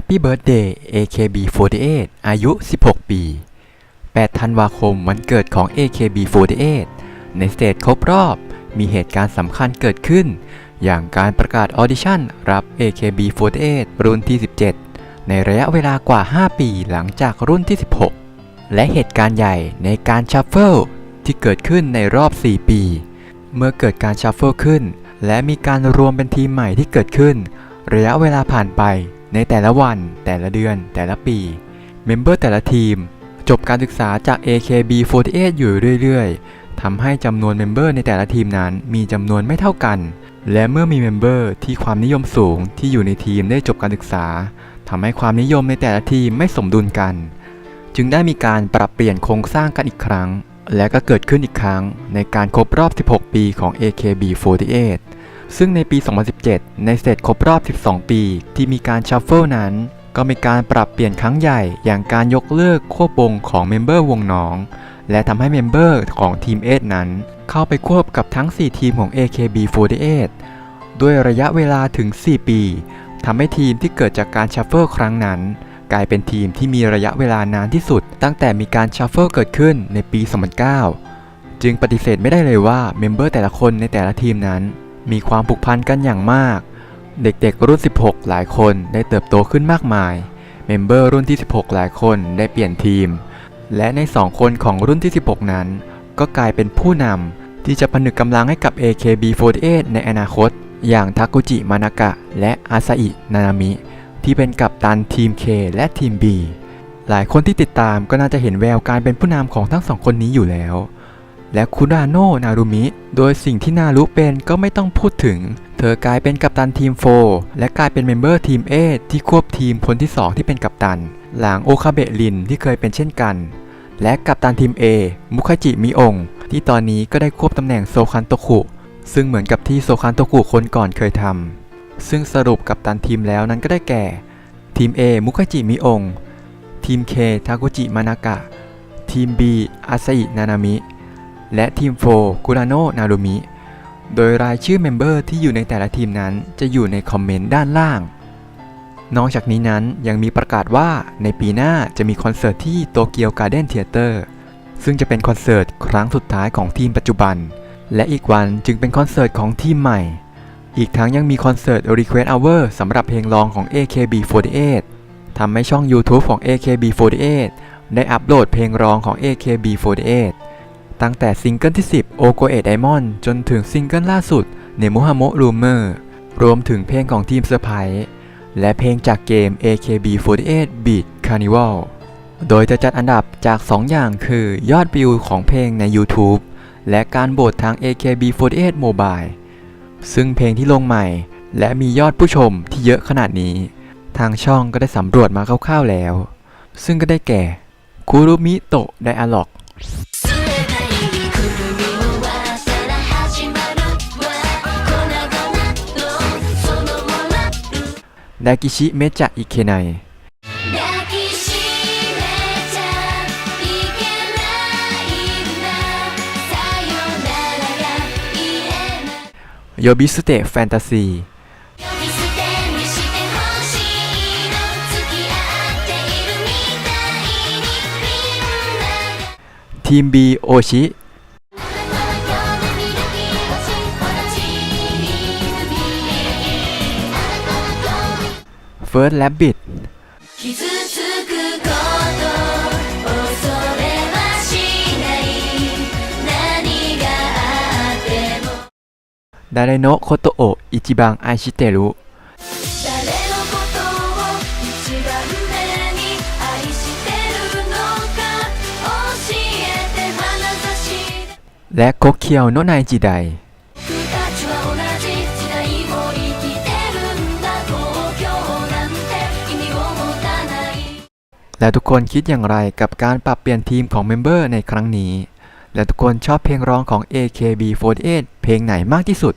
Happy Birthday AKB48 อายุ 16 ปี 8 ธันวาคมวันเกิดของ AKB48 ในสเตจครบรอบมีเหตุการณ์สำคัญเกิดขึ้น อย่างการประกาศออดิชั่นรับ AKB48 รุ่นที่ 17 ในระยะเวลากว่า 5 ปีหลังจากรุ่นที่ 16 และเหตุการณ์ใหญ่ในการชัฟเฟิลที่เกิดขึ้นในรอบ 4 ปี เมื่อเกิดการชัฟเฟิลขึ้น และมีการรวมเป็นทีมใหม่ที่เกิดขึ้น ระยะเวลาผ่านไป ในแต่ละวัน แต่ละเดือน แต่ละปี เมมเบอร์แต่ละทีม จบการศึกษาจาก AKB48 อยู่เรื่อยๆทำให้จำนวนเมมเบอร์ในแต่ละทีมนั้นมีจำนวนไม่เท่ากัน และเมื่อมีเมมเบอร์ที่ความนิยมสูงที่อยู่ในทีมได้จบการศึกษาทำให้ความนิยมในแต่ละทีมไม่สมดุลกัน จึงได้มีการปรับเปลี่ยนโครงสร้างกันอีกครั้ง และก็เกิดขึ้นอีกครั้งในการครบรอบ 16 ปีของ AKB48 ซึ่งในปี 2017 ในเสร็จครบรอบ 12 ปี ที่มีการชัฟเฟิลนั้น ก็มีการปรับเปลี่ยนครั้งใหญ่ อย่างการยกเลิกควบวงของเมมเบอร์วงน้อง และทำให้เมมเบอร์ของทีม A นั้น เข้าไปควบกับทั้ง 4 ทีมของ AKB48 ด้วยระยะเวลาถึง 4 ปีทำให้ทีมที่เกิดจากการชัฟเฟิลครั้งนั้น กลายเป็นทีมที่มีระยะเวลานานที่สุด ตั้งแต่มีการชัฟเฟิลเกิดขึ้นในปี 2009 จึงปฏิเสธไม่ได้เลยว่าเมมเบอร์แต่ละคนในแต่ละทีมนั้น มีความผูกพันกันอย่างมาก เด็กๆรุ่น 16 หลายคนได้เติบโตขึ้นมากมาย เมมเบอร์รุ่นที่ 16 หลายคนได้เปลี่ยนทีม และใน 2 คนของรุ่นที่ 16 นั้น ก็กลายเป็นผู้นำที่จะผนึกกำลังให้กับ AKB48 ในอนาคต อย่างทากุจิ มานากะ และอาซาอิ นานามิ ที่เป็นกัปตันทีม K และทีม B หลายคนที่ติดตามก็น่าจะเห็นแววการเป็นผู้นำของทั้งสองคนนี้อยู่แล้ว และคุราโนะนารุมิ โดยสิ่งที่นารุเป็นก็ไม่ต้องพูดถึง เธอกลายเป็นกัปตันทีม 4 และกลายเป็นเมมเบอร์ทีม A ที่ควบทีมคนที่ 2 ที่เป็นกัปตัน หลังโอคาเบะลินที่เคยเป็นเช่นกัน และกัปตันทีม A มุคจิมิองที่ตอนนี้ก็ได้ควบตำแหน่งโซคันโตคุ ซึ่งเหมือนกับที่โซคันโตคุคนก่อนเคยทำ ซึ่งสรุปกับตันทีมแล้วนั้นก็ได้แก่ ทีม A มุคจิมิองทีม K ทากุจิมานากะ ทีม B อาซาอินานามิ และทีม4กุราโนนารุมิ โดยรายชื่อเมมเบอร์ที่อยู่ในแต่ละทีมนั้นจะอยู่ในคอมเมนต์ด้านล่าง นอกจากนี้นั้นยังมีประกาศว่าในปีหน้าจะมีคอนเสิร์ตที่โตเกียวการ์เด้นเทเตอร์ซึ่งจะเป็นคอนเสิร์ตครั้งสุดท้ายของทีมปัจจุบัน และอีกวันจึงเป็นคอนเสิร์ตของทีมใหม่ อีกทั้งยังมีคอนเสิร์ต Request Hour สำหรับเพลงรองของ AKB48 ทำให้ช่อง YouTube ของ AKB48 ได้อัปโหลดเพลงรองของ AKB48 ตั้งแต่ซิงเกิลที่ 10 o g o e Diamond จนถึงซิงเกิลล่าสุด n e m o h a m o Rumor รวมถึงเพลงของทีมเซอร์ไพรส์และเพลงจากเกม AKB48 Beat Carnival โดยจะจัดอันดับจาก 2 อย่างคือยอดวิวของเพลงใน YouTube และการโหวตทาง AKB48 Mobile ซึ่งเพลงที่ลงใหม่ และมียอดผู้ชมที่เยอะขนาดนี้ ทางช่องก็ได้สำรวจมาคร่าวๆแล้ว ซึ่งก็ได้แก่คุรุมิโตะไดอะล็อก 抱きしめちゃいけない。呼び捨てファンター。推し First Rabbit ดาเรโนะโคโตโออิจิบังไอชิเตรุและโคเคียวโนนายจิได และทุกคนคิดอย่างไรกับการปรับเปลี่ยนทีมของเมมเบอร์ในครั้งนี้ และทุกคนชอบเพลงร้องของ AKB48 เพลงไหนมากที่สุด